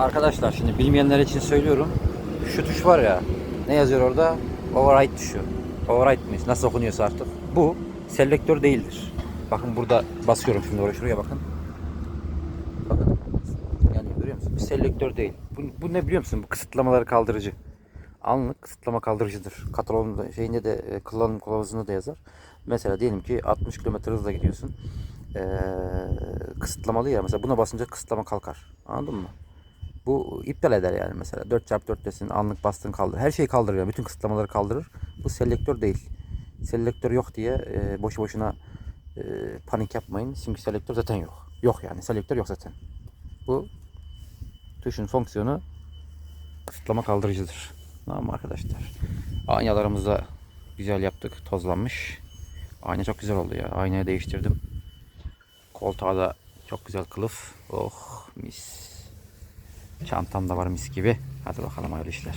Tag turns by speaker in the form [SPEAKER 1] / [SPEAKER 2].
[SPEAKER 1] Arkadaşlar şimdi bilmeyenler için söylüyorum. Şu tuş var ya. Ne yazıyor orada? Override tuşu. Override mi? Nasıl okunuyorsa artık. Bu selektör değildir. Bakın burada basıyorum şimdi oraya şuraya bakın. Bakın. Yani görüyor musun? Bu selektör değil. Bu, bu ne biliyor musun? Bu kısıtlamaları kaldırıcı. Anlık kısıtlama kaldırıcıdır. Kataloğun şeyinde de e, kullanım kılavuzunda da yazar. Mesela diyelim ki 60 km hızla gidiyorsun. Ee, kısıtlamalı ya mesela buna basınca kısıtlama kalkar. Anladın mı? Bu iptal eder yani mesela 4x4'tesin anlık bastın kaldır. Her şeyi kaldırır yani bütün kısıtlamaları kaldırır. Bu selektör değil. Selektör yok diye e, boşu boşuna e, panik yapmayın. Çünkü selektör zaten yok. Yok yani selektör yok zaten. Bu tuşun fonksiyonu kısıtlama kaldırıcıdır. Tamam arkadaşlar? Aynalarımızı güzel yaptık. Tozlanmış. Ayna çok güzel oldu ya. Aynayı değiştirdim. Koltuğa da çok güzel kılıf. Oh mis. Çantam da var mis gibi. Hadi bakalım hayırlı işler.